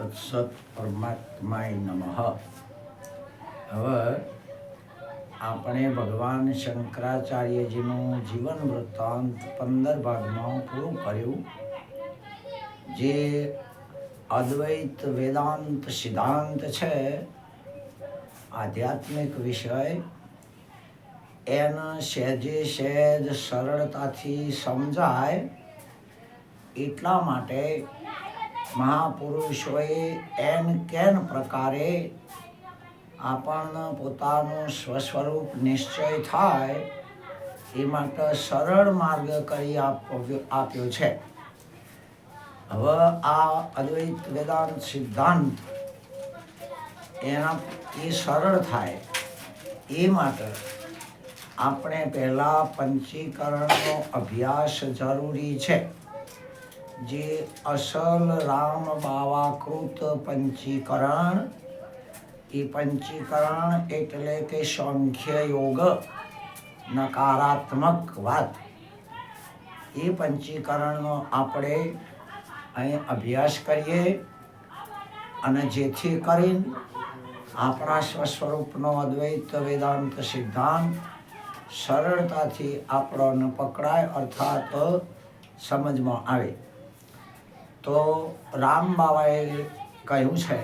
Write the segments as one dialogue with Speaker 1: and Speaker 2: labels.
Speaker 1: તત્સત પરમાત્માય નમઃ હવે આપણે ભગવાન શંકરાચાર્યજીનું જીવન વૃત્તાંત પંદર ભાગમાં પૂરું કર્યું જે અદ્વૈત વેદાંત સિદ્ધાંત છે આધ્યાત્મિક વિષય એને સહેજે સહેજ સરળતાથી સમજાય એટલા માટે મહાપુરુષોએ એન કેન પ્રકારે આપણને પોતાનું સ્વસ્વરૂપ નિશ્ચય થાય એ માટે સરળ માર્ગ કરી આપ્યો છે. હવે આ અદ્વૈત વેદાંત સિદ્ધાંત એના, એ સરળ થાય એ માટે આપણે પહેલાં પંચીકરણનો અભ્યાસ જરૂરી છે. જે અસલ રામ બાવાકૃત પંચીકરણ. એ પંચીકરણ એટલે કે સંખ્ય યોગ નકારાત્મક વાત. એ પંચીકરણનો આપણે અહીં અભ્યાસ કરીએ અને જેથી કરીને આપણા સ્વસ્વરૂપનો અદ્વૈત વેદાંત સિદ્ધાંત સરળતાથી આપણને પકડાય, અર્થાત સમજમાં આવે. તો રામ બાબાએ કહ્યું છે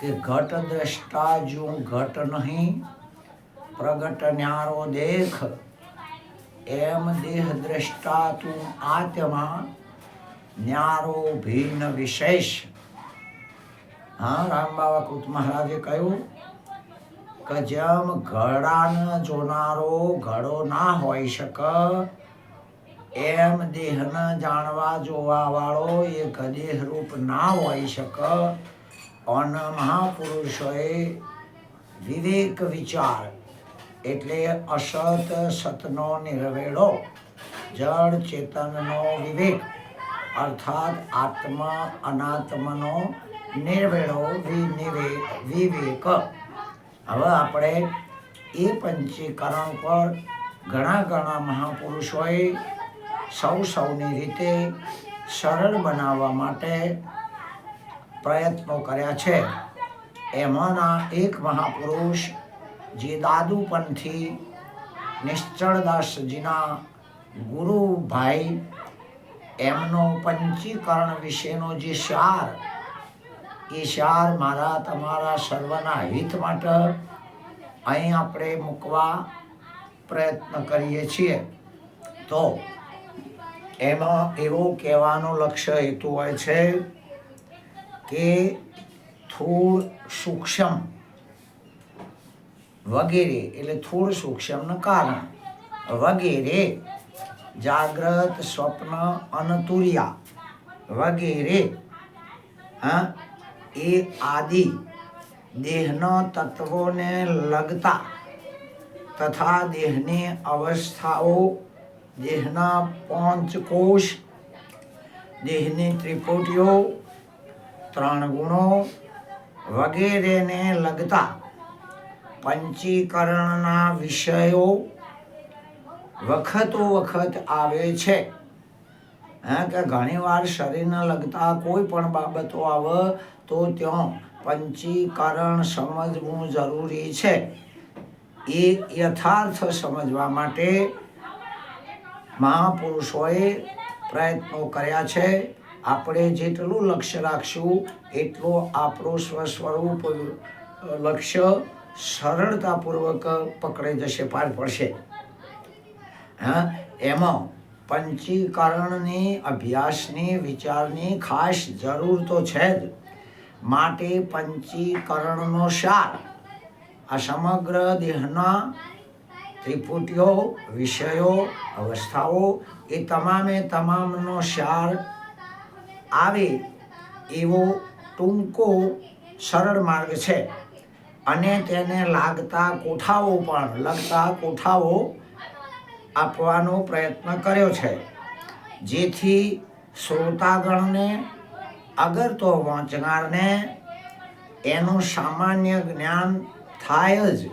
Speaker 1: કે ઘટ દ્રષ્ટા જો ઘટ નહીં, પ્રગટ ન્યારો દેખ. એમ દેહ દ્રષ્ટા તું આત્મા, ન્યારો ભિન્ન વિશેષ. હા, રામ બાબા કૃત મહારાજે કહ્યું કે જેમ ઘડાને જોનારો, ઘડો ના હોઈ શકે એમ દેહને જાણવા જોવા વાળો એ ગદેહ રૂપ ના હોઈ શકે. અને મહાપુરુષોએ વિવેક વિચાર એટલે અસત સતનો નિર્વેળો જળ ચેતનનો વિવેક, અર્થાત આત્મા અનાત્મનો વિનિવે, વિવેક. હવે આપણે એ પંચીકરણ પર ઘણા ઘણા મહાપુરુષોએ સૌ સૌની રીતે સરળ બનાવવા માટે પ્રયત્નો કર્યા છે. એમાંના એક મહાપુરુષ જે દાદુપંથી નિશ્ચળદાસજીના ગુરુભાઈ, એમનો પંચીકરણ વિશેનો જે સાર એ સાર મારા તમારા સર્વના હિત માટે અહીં આપણે મૂકવા પ્રયત્ન કરીએ છીએ. તો એમાં એવો કહેવાનો લક્ષ્ય હેતુ હોય છે કે થોડ સૂક્ષ્મ વગેરે, એટલે થોડ સૂક્ષ્મનું કારણ. વગેરે, જાગ્રત સ્વપ્ન અનતુર્યા. વગેરે, હા, એ આદિ દેહના તત્વોને લગતા તથા દેહની અવસ્થાઓ દેહના પંચકોશ, દેહની ત્રિપુટીઓ ત્રણ ગુણો વગેરેને લગતા પંચીકરણના વિષયો વખતો વખત આવે છે. હા, કે ઘણીવાર શરીરને લગતા કોઈ પણ બાબતો આવે તો ત્યાં પંચીકરણ સમજવું જરૂરી છે. એ યથાર્થ સમજવા માટે મહાપુરુષોએ પ્રયત્નો કર્યા છે. આપણે જેટલું લક્ષ્ય રાખશું, એટલું આપણું સ્વસ્વરૂપ લક્ષ્ય સરળતાપૂર્વક પકડે જશે, પાર પડશે. હા? એમાં પંચીકરણની, અભ્યાસની, વિચારની ખાસ જરૂર તો છે જ. માટે પંચીકરણનો સાર આ સમગ્ર દેહના ત્રિપુટીઓ વિષયો, અવસ્થાઓ એ તમામે તમામનો સાર આવે એવો ટૂંકો, સરળ માર્ગ છે. અને તેને લાગતા કોઠાઓ પણ, લગતા કોઠાઓ આપવાનો પ્રયત્ન કર્યો છે. જેથી શ્રોતાગણને અગર તો વાંચનારને એનું સામાન્ય જ્ઞાન થાય જ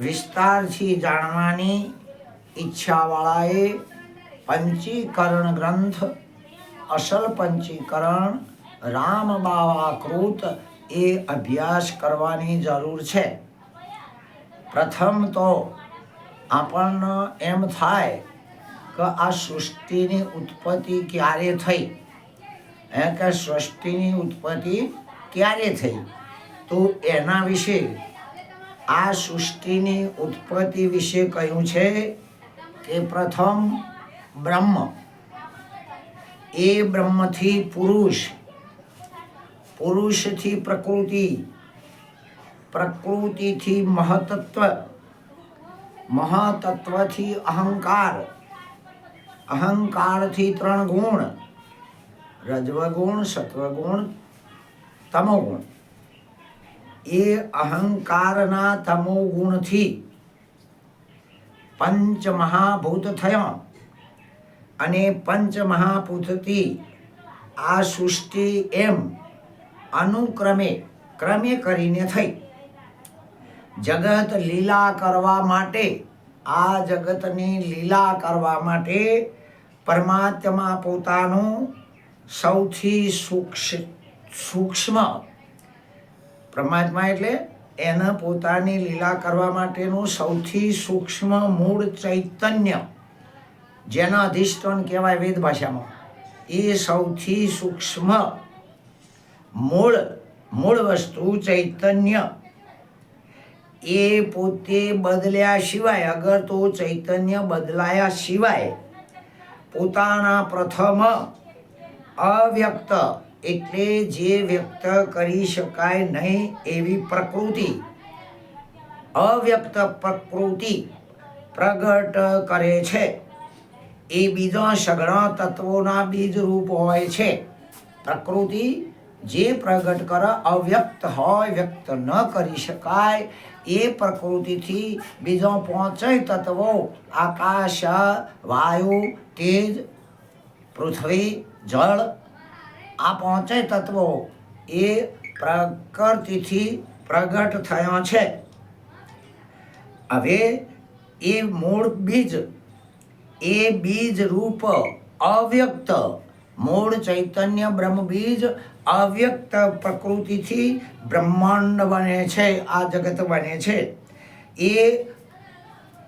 Speaker 1: વિસ્તારથી જાણવાની ઈચ્છાવાળાએ પંચીકરણ ગ્રંથ, અસલ પંચીકરણ, રામ બાવા કૃત એ અભ્યાસ કરવાની જરૂર છે. પ્રથમ તો આપણને એમ થાય કે આ સૃષ્ટિની ઉત્પત્તિ ક્યારે થઈ? એ કે સૃષ્ટિની ઉત્પત્તિ ક્યારે થઈ? તો એના વિશે આ સૃષ્ટિની ઉત્પત્તિ વિશે કહ્યું છે કે પ્રથમ બ્રહ્મ. એ બ્રહ્મથી પુરુષ, પુરુષથી પ્રકૃતિ, પ્રકૃતિથી મહતત્વ, મહતત્વથી અહંકાર, અહંકારથી ત્રણ ગુણ, રજવગુણ, સત્વગુણ, તમોગુણ. એ અહંકારના તમોગુણથી પંચ મહાભૂત થયો અને પંચ મહાભૂતથી આ સૃષ્ટિ એમ અનુક્રમે, ક્રમે કરીને થઈ. જગત લીલા કરવા માટે, આ જગતની લીલા કરવા માટે પરમાત્મા પોતાનું સૌથી સૂક્ષ્મ પરમાત્મા એટલે એને પોતાની લીલા કરવા માટેનું સૌથી સૂક્ષ્મ મૂળ ચૈતન્ય, જેના અધિષ્ઠાન કહેવાય વેદ ભાષામાં. એ સૌથી સૂક્ષ્મ મૂળ મૂળ વસ્તુ ચૈતન્ય. એ પોતે બદલ્યા સિવાય, અગર તો ચૈતન્ય બદલાયા સિવાય, પોતાના પ્રથમ અવ્યક્ત એટલે જે વ્યક્ત કરી શકાય નહીં એવી પ્રકૃતિ. અવ્યક્ત પ્રકૃતિ પ્રગટ કરે છે. એ બીજા સઘળા તત્વોના બીજ રૂપ હોય છે. પ્રકૃતિ જે પ્રગટ કરે અવ્યક્ત હોય, વ્યક્ત ન કરી શકાય, એ પ્રકૃતિથી બીજો પાંચેય તત્વો આકાશ, વાયુ, તેજ, પૃથ્વી, જળ આ પાંચેય તત્વો એ પ્રકૃતિથી પ્રગટ થયા છે. હવે એ મૂળ બીજ, એ બીજ રૂપ અવ્યક્ત, મૂળ ચૈતન્ય બ્રહ્મ બીજ અવ્યક્ત પ્રકૃતિથી બ્રહ્માંડ બને છે, આ જગત બને છે. એ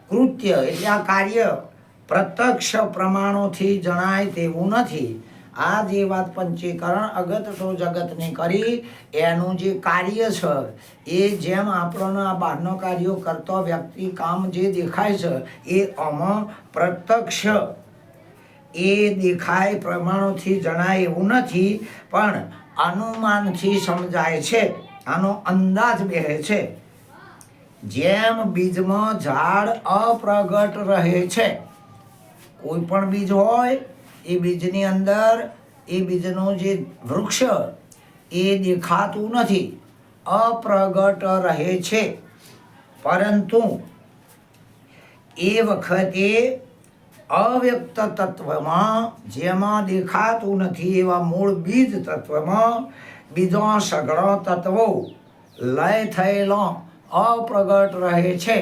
Speaker 1: કૃત્ય એટલે આ કાર્ય પ્રત્યક્ષ પ્રમાણોથી જણાય તેવું નથી. આ જે વાત પંચીકરણ અગત તો જગતને કરી, એનું જે કાર્ય છે, એ જેમ આપણને આ બહારનો કાર્યો કરતો વ્યક્તિ કામ જે દેખાય છે, એ આમાં પ્રત્યક્ષ. એ દેખાય પ્રમાણોથી જણાય એવું નથી, પણ અનુમાનથી સમજાય છે, આનો અંદાજ બેહે છે. જેમ બીજમાં ઝાડ અપ્રગટ રહે છે, કોઈ પણ બીજ હોય એ બીજની અંદર એ બીજનું જે વૃક્ષ એ દેખાતું નથી, અપ્રગટ રહે છે. પરંતુ એ વખતે અવ્યક્ત તત્વમાં જેમાં દેખાતું નથી એવા મૂળ બીજ તત્વમાં બીજા સઘળો તત્વો લય થયેલો અપ્રગટ રહે છે.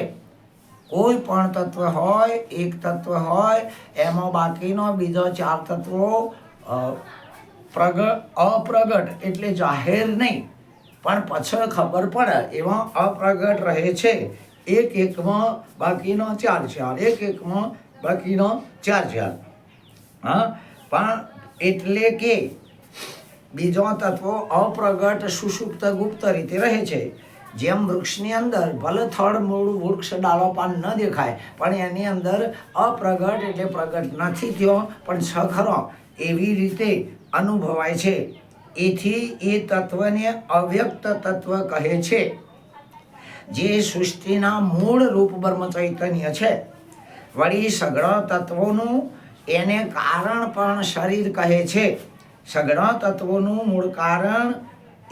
Speaker 1: કોઈ પણ તત્વ હોય, એક તત્વ હોય, એમાં બાકીનો બીજો ચાર તત્વો પ્રગટ પ્રગ, અપ્રગટ એટલે જાહેર નહીં. પણ પછી ખબર પડે, એમાં અપ્રગટ રહે છે. એક એકમાં બાકીનો ચાર ચાર, એક એકમાં બાકીનો ચાર ચાર. હા? પણ એટલે કે બીજો તત્વો અપ્રગટ સુષુપ્ત ગુપ્ત રીતે રહે છે. જેમ વૃક્ષની અંદર ભલે થડ, મૂળ, વૃક્ષ, ડાળો, પાન ન દેખાય, પણ એની અંદર અપ્રગટ એટલે પ્રગટ નથી થયો, પણ સખરો એવી રીતે અનુભવાય છે. એથી એ તત્વને અવ્યક્ત તત્વ કહે છે, જે સૃષ્ટિના મૂળ રૂપ બ્રહ્મ ચૈતન્ય છે. વળી સઘળા તત્વોનું એને કારણ પણ શરીર કહે છે. સઘળા તત્વોનું મૂળ કારણ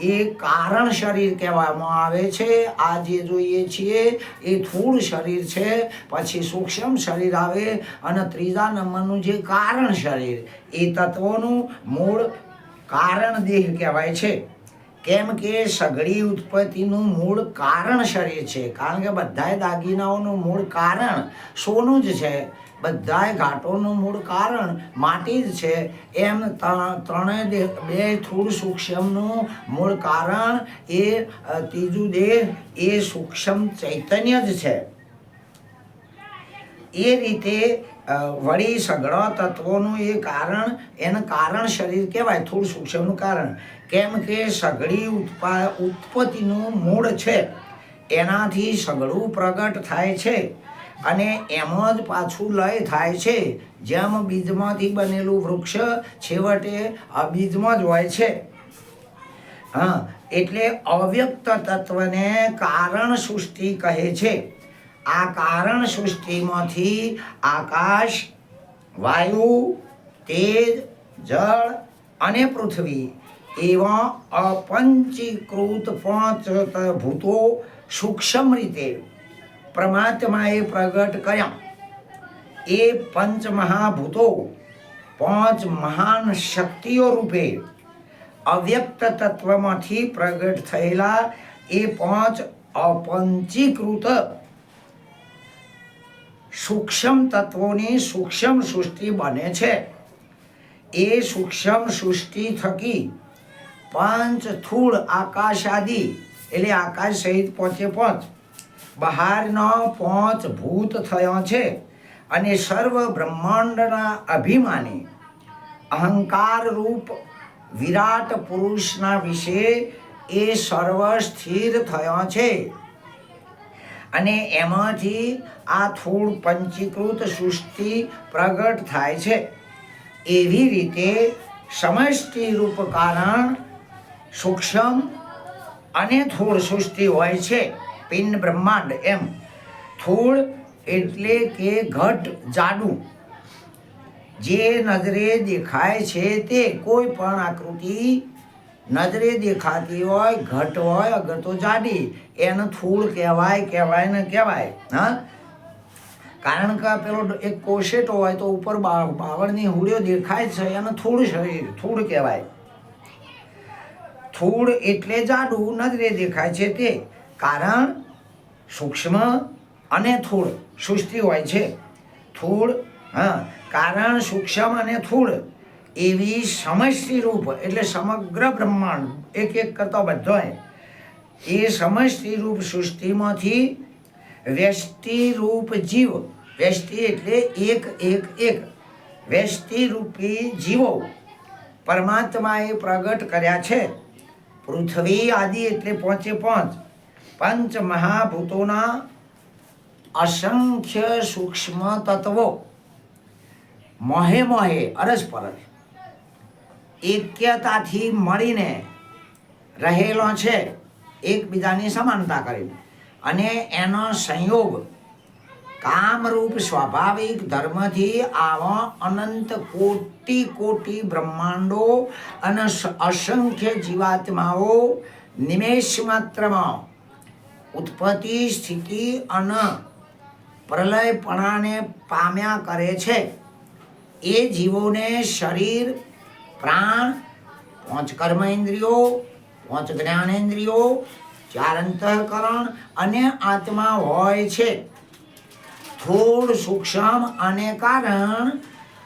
Speaker 1: એ કારણ શરીર કહેવામાં આવે છે. આ જે જોઈએ છીએ, એ સ્થૂળ શરીર છે, પછી સૂક્ષ્મ શરીર આવે અને ત્રીજા નંબરનું જે કારણ શરીર, એ તત્વોનું મૂળ કારણ દેહ કહેવાય છે. કેમ કે સઘળી ઉત્પત્તિનું મૂળ કારણ શરીર છે. કારણ કે બધાય દાગીનાઓનું મૂળ કારણ સોનું જ છે. બધાય ઘાટોનું મૂળ કારણ માટી જ છે. એમ ત્રણેય દેહ બે સ્થૂળ સૂક્ષ્મનું મૂળ કારણ એ ત્રીજું દેહ એ સૂક્ષ્મ ચૈતન્ય જ છે. એ રીતે વળી સઘળા તત્વોનું એ કારણ, એનું કારણ શરીર કહેવાય થોડું સૂક્ષ્મનું કારણ. કેમ કે સઘળી ઉત્પા, ઉત્પત્તિનું મૂળ છે. એનાથી સઘળું પ્રગટ થાય છે અને એમ જ પાછું લય થાય છે. જેમ બીજમાંથી બનેલું વૃક્ષ છેવટે અબીજમાં જ હોય છે. હા, એટલે અવ્યક્ત તત્વને કારણ સૃષ્ટિ કહે છે. આ કારણ સૃષ્ટિમાંથી આકાશ, વાયુ, તેજ, જળ અને પૃથ્વી એવા અપંચીકૃત પાંચ ભૂતો સૂક્ષ્મ રીતે પરમાત્માએ પ્રગટ કર્યા. એ પંચ મહાભૂતો પાંચ મહાન શક્તિઓ રૂપે અવ્યક્ત તત્વમાંથી પ્રગટ થયેલા એ પાંચ અપંચીકૃત સૂક્ષ્મ તત્વોની સૂક્ષ્મ સૃષ્ટિ બને છે. એ સૂક્ષ્મ સૃષ્ટિ થકી પાંચ થૂળ આકાશ આદિ. એટલે આકાશ સહિત પોચે પોચ બહારનો પોચ ભૂત થયો છે અને સર્વ બ્રહ્માંડના અભિમાની. અહંકાર રૂપ વિરાટ પુરુષના વિશે એ સર્વ સ્થિર થયો છે. અને એમાંથી આ થોડ પંચીકૃત સૃષ્ટિ પ્રગટ થાય છે. એવી રીતે સમષ્ટિ રૂપ કારણ સૂક્ષ્મ અને થૂળ સૃષ્ટિ હોય છે. પિંડ બ્રહ્માંડ એમ. થૂળ એટલે કે ઘટ, જાડું. જે નજરે દેખાય છે તે. કોઈ પણ આકૃતિ નજરે દેખાતી હોય, ઘટ હોય, અગર તો જાડી. એને થૂળ કહેવાય કહેવાય ને કહેવાય. હા? કારણ કે પેલો એક કોશેટો હોય તો ઉપર બાવળની હુડીઓ દેખાય છે, એને થૂળ શરીર થૂળ કહેવાય. થૂળ એટલે જાડું નજરે દેખાય છે તે. કારણ સૂક્ષ્મ અને થૂળ સૃષ્ટિ હોય છે. થૂળ હા, કારણ સૂક્ષ્મ અને થૂળ એવી સમષ્ટિ રૂપ એટલે સમગ્ર બ્રહ્માંડ એક એક કરતો બધો એ સમષ્ટિ સૃષ્ટિમાંથી વ્યષ્ટિ રૂપ જીવ, વ્યષ્ટિ એટલે એક એક એક. વ્યષ્ટિ રૂપી જીવો પરમાત્માએ પ્રગટ કર્યા છે. પૃથ્વી આદિ એટલે પહોંચે પહોંચ પંચ મહાભૂતોના અસંખ્ય સૂક્ષ્મ તત્વો. મોહે મોહે અરસપરસ એક્યતાથી મળીને રહેલો છે. એકબીજાની સમાનતા કરીને. અને એનો સંયોગ કામરૂપ સ્વાભાવિક ધર્મથી આવા અનંત કોટી કોટી બ્રહ્માંડો અને અસંખ્ય જીવાત્માઓ નિમેષ માત્રમાં ઉત્પત્તિ, સ્થિતિ અને પ્રલયપણાને પામ્યા કરે છે. એ જીવોને શરીર, પ્રાણ, પાંચ કર્મ ઇન્દ્રિયો પાંચ જ્ઞાનેન્દ્રિયો, ચાર અંતઃકરણ અને આત્મા હોય છે. થોડ સૂક્ષ્મ અને કારણ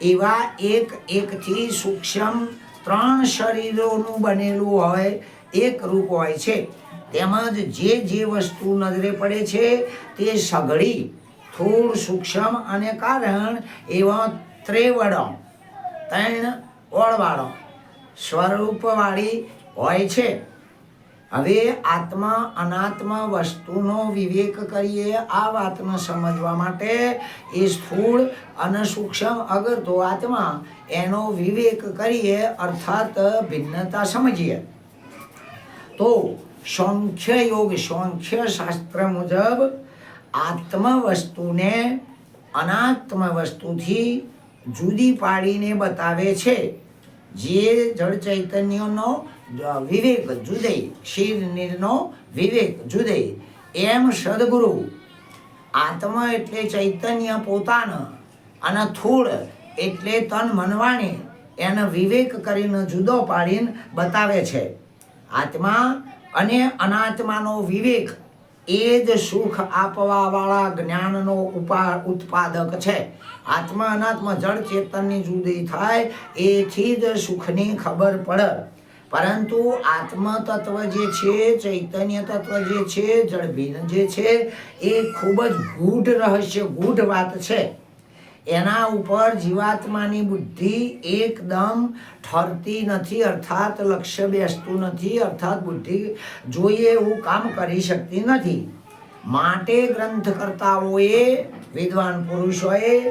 Speaker 1: એવા એક એકથી સૂક્ષ્મ ત્રણ શરીરોનું બનેલું હોય, એક રૂપ હોય છે. તેમજ જે જે વસ્તુ નજરે પડે છે તે સઘળી થોડ સૂક્ષ્મ અને કારણ એવા ત્રેવડો ત્રણ ઓળવાળો સ્વરૂપવાળી હોય છે. હવે આત્મા અનાત્મા વસ્તુનો વિવેક કરીએ આ વાતને સમજવા માટે એ સ્થૂળ અને સૂક્ષ્મ અગર તો આત્મા એનો વિવેક કરીએ અર્થાત ભિન્નતા સમજીએ. તો સાંખ્ય યોગ સાંખ્ય શાસ્ત્ર મુજબ આત્મ વસ્તુને અનાત્મ વસ્તુથી જુદી પાડીને બતાવે છે. જે જળ ચૈતન્યનો વિવેક જુદે ક્ષીર નીરનો વિવેક જુદે, એમ સદગુરુ. આત્મા એટલે ચૈતન્ય પોતાના, અને થૂળ એટલે તન મનવાણી, એને વિવેક કરીને જુદો પાડીને બતાવે છે. આત્મા અને અનાત્માનો વિવેક એ જ સુખ આપવા વાળા જ્ઞાનનો ઉપા, ઉત્પાદક છે. આત્મા અનાત્મા જળ ચેતનની જુદી થાય, એથી જ સુખની ખબર પડે. પરંતુ આત્મ તત્વ જે છે, ચૈતન્ય તત્વ જે છે જળભીન જે છે, એ ખૂબ જ ગૂઢ રહસ્ય, ગૂઢ વાત છે. એના ઉપર જીવાત્માની બુદ્ધિ એકદમ ઠરતી નથી, અર્થાત લક્ષ્ય બેસતું નથી, અર્થાત બુદ્ધિ જોઈએ એવું કામ કરી શકતી નથી. માટે ગ્રંથકર્તાઓએ, વિદ્વાન પુરુષોએ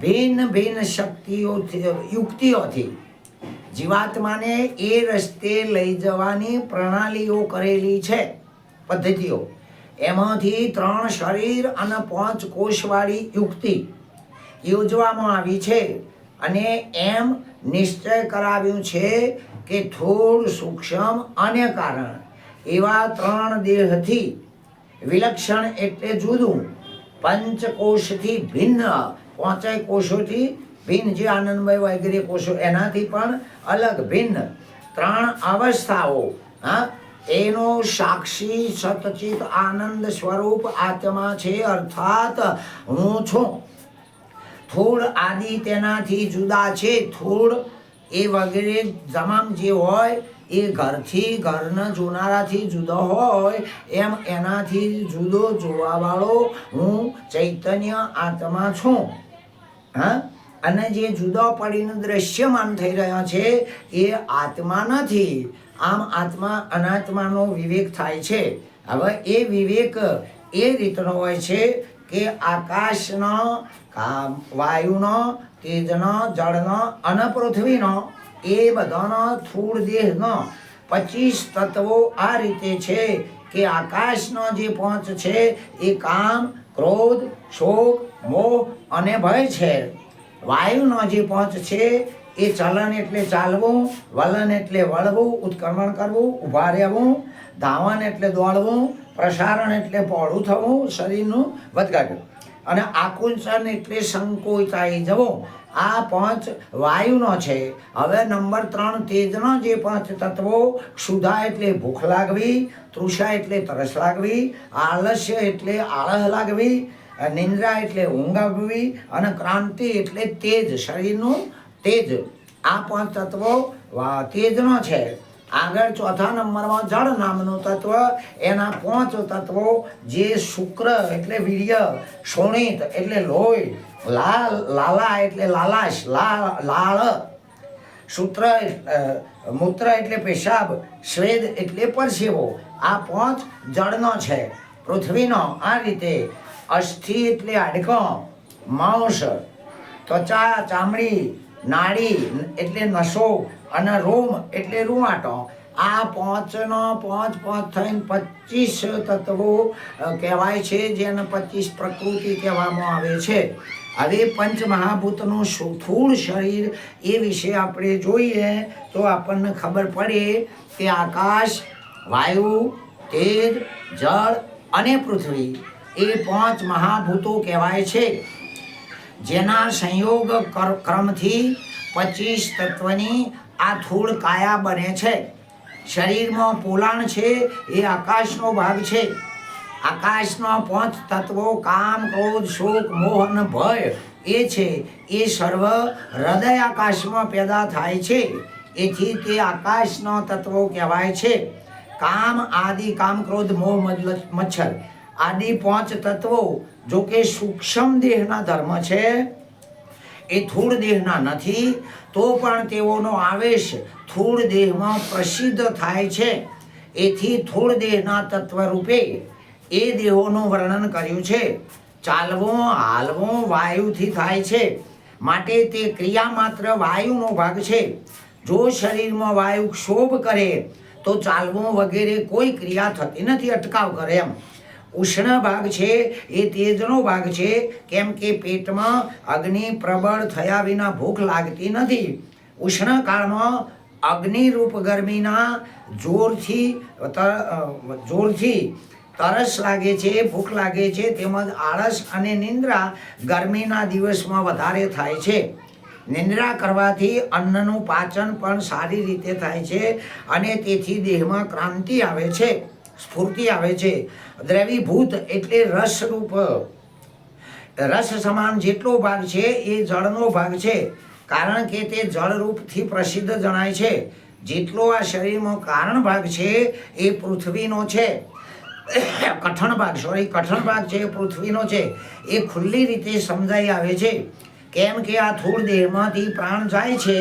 Speaker 1: ભિન્ન ભિન્ન શક્તિઓથી, યુક્તિઓથી જીવાત્માને એ રસ્તે લઈ જવાની પ્રણાલીઓ કરેલી છે, પદ્ધતિઓ. એમાંથી ત્રણ શરીર અને પાંચ કોષવાળી યુક્તિ. યોજવામાં આવી છે. અને એમ નિશ્ચય કરાવ્યું છે કે થોડ સૂક્ષ્મ અને કારણ. એવા ત્રણ દેહથી વિલક્ષણ એટલે જુદું. પંચકોષથી ભિન્ન. પાંચેય કોષોથી ભિન્ન. જે આનંદમય વગેરે કોષો એનાથી પણ અલગ ભિન્ન. ત્રણ અવસ્થાઓ. હા? એનો સાક્ષી સતચિત આનંદ સ્વરૂપ આત્મા છે. અર્થાત હું છું. થોડ આદિ તેનાથી જુદા છે, થોડ એ વગેરે તમામ જે હોય એ ઘરથી ઘરના જોનારાથી જુદો હોય, એમ એનાથી જુદો જોવાવાળો હું ચૈતન્ય આત્મા છું. હા? અને જે જુદો પડીને દ્રશ્યમાન થઈ રહ્યા છે એ આત્મા નથી. આમ આત્મા અનાત્માનો વિવેક થાય છે. હવે એ વિવેક એ રીતનો હોય છે કે આકાશનો વાયુનો, તેજનો, જળનો અને પૃથ્વીનો, એ બધાનો થૂળ દેહનો. પચીસ તત્વો આ રીતે છે કે આકાશનો જે પાંચ છે, એ કામ, ક્રોધ, શોક, મોહ અને ભય છે. વાયુનો જે પાંચ છે, એ ચલન એટલે ચાલવું વલન એટલે વળવું, ઉત્ક્રમણ કરવું ઊભા રહેવું ધાવન એટલે દોડવું પ્રસારણ એટલે પહોળું થવું, શરીરનું વધઘાટવું અને આકુંચન એટલે સંકોચાઈ જવો. આ પાંચ વાયુનો છે. હવે નંબર ત્રણ તેજનો જે પાંચ તત્વો, ક્ષુધા એટલે ભૂખ લાગવી, તૃષા એટલે તરસ લાગવી, આલસ્ય એટલે આળસ લાગવી, નિંદ્રા એટલે ઊંઘ આવવી અને ક્રાંતિ એટલે તેજ, શરીરનું તેજ. આ પાંચ તત્વો તેજનો છે. આગળ ચોથા નંબરમાં જળ નામનું તત્વ, એના પાંચ તત્વો, જે શુક્ર એટલે વીર્ય, શોણિત એટલે લોહી, લાલ, લાલા એટલે લાલાશ લાલ લાળ. સૂત્ર મૂત્ર એટલે પેશાબ, શ્વેદ એટલે પરસેવો. આ પાંચ જળનો છે. પૃથ્વીનો આ રીતે. અસ્થિ એટલે હાડકો માંસ, ત્વચા, ચામડી નાડી એટલે નસો અને રોમ એટલે રૂવાટો. આ પાંચનો પાંચ પાંચ થઈને પચીસ તત્વો કહેવાય છે, જેને પચીસ પ્રકૃતિ કહેવામાં આવે છે. હવે પંચ મહાભૂતનું સ્થૂળ શરીર એ વિશે આપણે જોઈએ તો આપણને ખબર પડે કે આકાશ, વાયુ, તેજ, જળ અને પૃથ્વી એ પાંચ મહાભૂતો કહેવાય છે. જેના સંયોગ કર- ક્રમથી પચીસ તત્વની આ થૂળ કાયા બને છે. શરીરમાં પોલાણ છે, એ આકાશનો ભાગ છે. આકાશના પાંચ તત્વો કામ, ક્રોધ, શોક, મોહ અને ભય એ છે. એ સર્વ હૃદય આકાશમાં પેદા થાય છે. એથી તે આકાશના તત્વો કહેવાય છે. કામ, આદિ, કામ, ક્રોધ, મોહ મચ્છર આદિ પાંચ તત્વો, જો કે સૂક્ષ્મ દેહના ધર્મ છે, એ થૂળ દેહના નથી, તો પણ તેઓનો આવેશ થૂળ દેહમાં પ્રસિદ્ધ થાય છે. એથી થૂળ દેહના તત્વ રૂપે એ દેહોનું વર્ણન કર્યું છે. ચાલવો, હાલવો વાયુથી થાય છે. માટે તે ક્રિયા માત્ર વાયુનો ભાગ છે. જો શરીરમાં વાયુ ક્ષોભ કરે, તો ચાલવું વગેરે કોઈ ક્રિયા થતી નથી, અટકાવ કરે એમ. ઉષ્ણ ભાગ છે, એ તેજનો ભાગ છે, કેમ કે પેટમાં અગ્નિ પ્રબળ થયા વિના ભૂખ લાગતી નથી. ઉષ્ણ કાળમાં અગ્નિરૂપ ગરમીના જોરથી જોરથી તરસ લાગે છે, ભૂખ લાગે છે, તેમજ આળસ અને નિંદ્રા ગરમીના દિવસમાં વધારે થાય છે. નિંદ્રા કરવાથી અન્નનું પાચન પણ સારી રીતે થાય છે અને તેથી દેહમાં ક્રાંતિ આવે છે. સ્ફૂર્તિ આવે છે. દ્રવીભૂત એટલે રસરૂપ. રસ સમાન જેટલો ભાગ છે એ જળનો ભાગ છે, કારણ કે તે જળરૂપથી પ્રસિદ્ધ જણાય છે. જેટલો આ શરીરનો કારણ ભાગ છે એ પૃથ્વીનો છે. કઠણ ભાગ સોરી કઠણ ભાગ છે એ પૃથ્વીનો છે. એ ખુલ્લી રીતે સમજાઈ આવે છે. કેમ કે આ થોડ દેહમાંથી પ્રાણ જાય છે,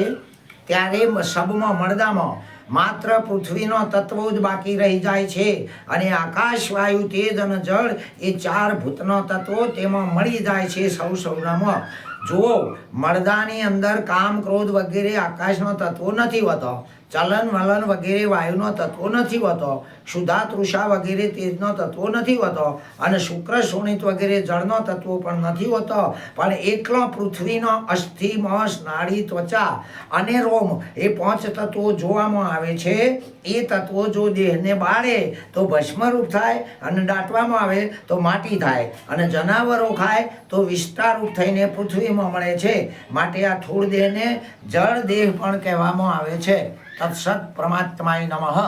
Speaker 1: ત્યારે સબમાં મળદામાં માત્ર પૃથ્વીનો તત્વો જ બાકી રહી જાય છે અને આકાશ, વાયુ, તેજ અને જળ એ ચાર ભૂતનો તત્વો તેમાં મળી જાય છે સૌ સૌનામાં જુઓ મળદાની અંદર કામ, ક્રોધ વગેરે આકાશનો તત્વો નથી હોતો, ચલન, વલન વગેરે વાયુનો તત્વો નથી હોતો શુદ્ધા તૃષા વગેરે તેજનો તત્વો નથી હોતો અને શુક્ર શોણિત વગેરે જળનો તત્વો પણ નથી હોતો. પણ એકલો પૃથ્વીનો અસ્થિ મસ નાડી ત્વચા અને રોમ એ પાંચ તત્વો જોવામાં આવે છે. એ તત્વો જો દેહને બાળે તો ભસ્મરૂપ થાય અને દાટવામાં આવે તો માટી થાય અને જનાવરો ખાય તો વિસ્તારરૂપ થઈને પૃથ્વીમાં મળે છે. માટે આ થોડ દેહને જળ દેહ પણ કહેવામાં આવે છે. તત્સત પરમાત્માય નમઃ.